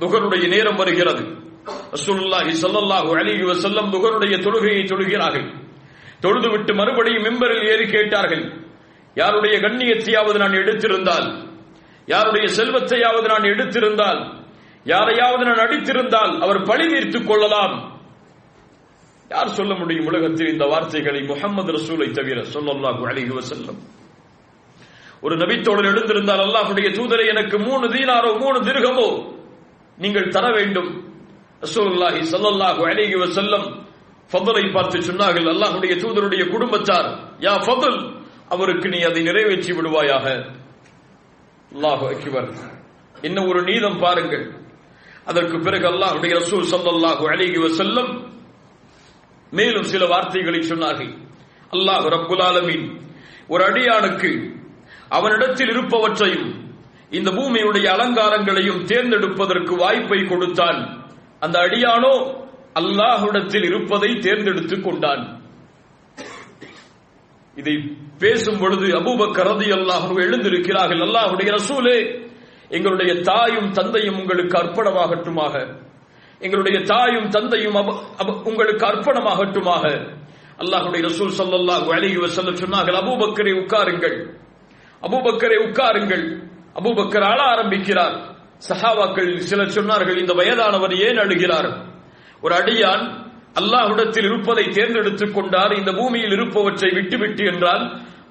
துகருடைய நேரம் வருகிறது. ரசூலுல்லாஹி ஸல்லல்லாஹு அலைஹி வஸல்லம் துகருடைய தொழுகையை தொழுகிறார்கள். தொழுதுவிட்டு மறுபடியும் மெம்பரில் ஏறி கேட்டார்கள். யாருடைய கண்ணியத்தையாவது நான் எடுத்திருந்தால்? யாருடைய செல்வத்தையாவது நான் எடுத்திருந்தால்? யாரையாவது நான் அடித்திருந்தால் அவர் பழி தீர்த்துக் கொள்ளலாம். யார் சொல்ல முடியும் உலகத்தில் இந்த வார்த்தைகளை முகமது ரசூலை தவிர சொல்லல்லாஹு அழகி வசல்லம் ஒரு நபித்தோழர் எழுந்திருந்தால் அல்லாஹுடைய தூதரை எனக்கு மூணு தீனாரோ மூணு திருகமோ நீங்கள் தர வேண்டும். ரசூலுல்லாஹி ஸல்லல்லாஹு அலைஹி வஸல்லம் ஃபضலை பார்த்து சொன்னார்கள். அல்லாஹ்வுடைய தூதருடைய குடும்பத்தார் யா ஃபضல் அவருக்கு நீ அதை நிறைவேற்றி விடுவாயாக. அல்லாஹ் அக்பர். இன்னும் ஒரு நீதம் பாருங்கள். அதற்கு பிறகு அல்லாஹ்வுடைய ரசூல் ஸல்லல்லாஹு அலைஹி வஸல்லம் மேலும் சில வார்த்தைகளை சொன்னார்கள். அல்லாஹ் ரப்புல் ஆலமீன் ஒரு அடியானுக்கு அவனிடத்தில் இருப்பவற்றையும் இந்த பூமியுடைய அலங்காரங்களையும் தேர்ந்தெடுப்பதற்கு வாய்ப்பை கொடுத்தான். அந்த அடியானோ அல்லாஹுடத்தில் இருப்பதை தேர்ந்தெடுத்துக் கொண்டான். இதை பேசும் பொழுது அபூபக்கர் ரலியல்லாஹு அன்ஹு எழுந்திருக்கிறார்கள். அல்லாஹுடைய ரசூலே எங்களுடைய தாயும் தந்தையும் உங்களுக்கு அர்ப்பணமாகட்டுமாக. எங்களுடைய தாயும் தந்தையும் அப- அப- உங்களுக்கு அர்ப்பணமாகட்டுமாக. அல்லாஹுடைய ரசூல் ஸல்லல்லாஹு அழகி வசல்ல சொன்னார்கள் அபூபக்கரை உட்காருங்கள். அபூபக்கரை உட்காருங்கள். அபூபக்கர் ஆள ஆரம்பிக்கிறார். சஹாவாக்கள் சிலர் சொன்னார்கள் இந்த வயதானவர் ஏன் அழுகிறார்? ஒரு அடியான் அல்லாஹுடத்தில் இருப்பதை தேர்ந்தெடுத்துக் கொண்டார் இந்த பூமியில் இருப்பவற்றை விட்டுவிட்டு என்றால்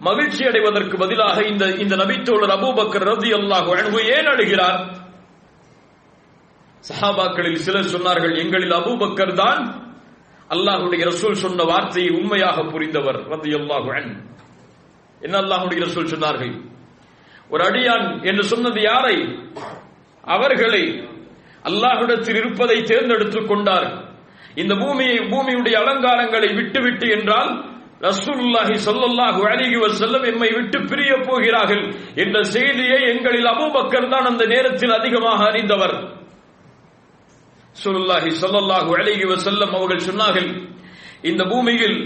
மகிழ்ச்சி அடைவதற்கு பதிலாக இந்த இந்த நபித்தோழர் அபூபக்கர் ரதி அல்லாஹு அன்ஹு ஏன் அழுகிறார்? சஹாபாக்களில் சிலர் சொன்னார்கள் எங்களில் அபூபக்கர் தான் அல்லாஹுடைய ரசூல் சொன்ன வார்த்தையை உண்மையாக புரிந்தவர் ரலியல்லாஹு அல்லாஹு என்ன அல்லாஹுடைய ரசூல் சொன்னார்கள்? ஒரு அடியான் என்று சொன்னது யாரை? அவர்களை. அல்லாஹ்விடத்தில் இருப்பதை தேர்ந்தெடுத்துக் கொண்டார். இந்த பூமியை பூமியுடைய அலங்காரங்களை விட்டுவிட்டு என்றால் ரசூலுல்லாஹி சொல்லல்லாஹு அலைஹி செல்லும் எம்மை விட்டு பிரிய போகிறார்கள் என்ற செய்தியை எங்களில் அபூபக்கர் தான் அந்த நேரத்தில் அதிகமாக அறிந்தவர். சுருல்லாஹி சொல்லல்லாஹு அலைஹி செல்லும் அவர்கள் சொன்னார்கள் இந்த பூமியில்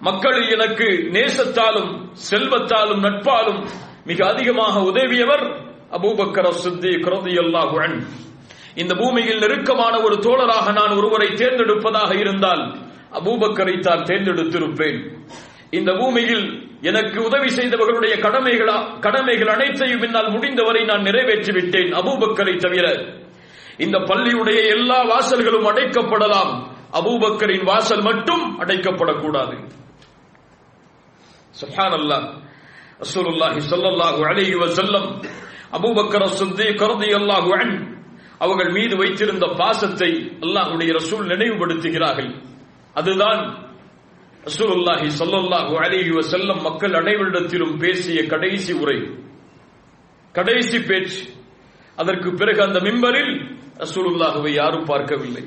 மக்கள் எனக்கு நேசத்தாலும் செல்வத்தாலும் நட்பாலும் மிக அதிகமாக உதவியவர் அபூபக்கர் சித்திக் ரலியல்லாஹு அன்ஹு. இந்த பூமியில் நெருக்கமான ஒரு தோழராக நான் ஒருவரை தேர்ந்தெடுப்பதாக இருந்தால் அபூபக்கரை தான் தேர்ந்தெடுத்திருப்பேன். இந்த பூமியில் எனக்கு உதவி செய்தவர்களுடைய கடமைகளா கடமைகள் அனைத்தையும் என்னால் முடிந்தவரை நான் நிறைவேற்றி விட்டேன் அபூபக்கரை தவிர. இந்த பள்ளியுடைய எல்லா வாசல்களும் அடைக்கப்படலாம். அபூபக்கரின் வாசல் மட்டும் அடைக்கப்படக்கூடாது. சுப்ஹானல்லாஹ் ரசூலுல்லாஹி ஸல்லல்லாஹு அலைஹி வஸல்லம் அபூபக்கர் சித்திக் ரலியல்லாஹு அன்ஹு அவர்கள் மீது வைத்திருந்த பாசத்தை அல்லாஹுடைய ரசூல் நினைவுபடுத்துகிறார்கள். அதுதான் ரசூலுல்லாஹி ஸல்லல்லாஹு அலைஹி வஸல்லம் மக்கள் அனைவரிடத்திலும் பேசிய கடைசி உரை. கடைசி பேச்சு. அதற்கு பிறகு அந்த மிம்பரில் ரசூலுல்லாஹுவை யாரும் பார்க்கவில்லை.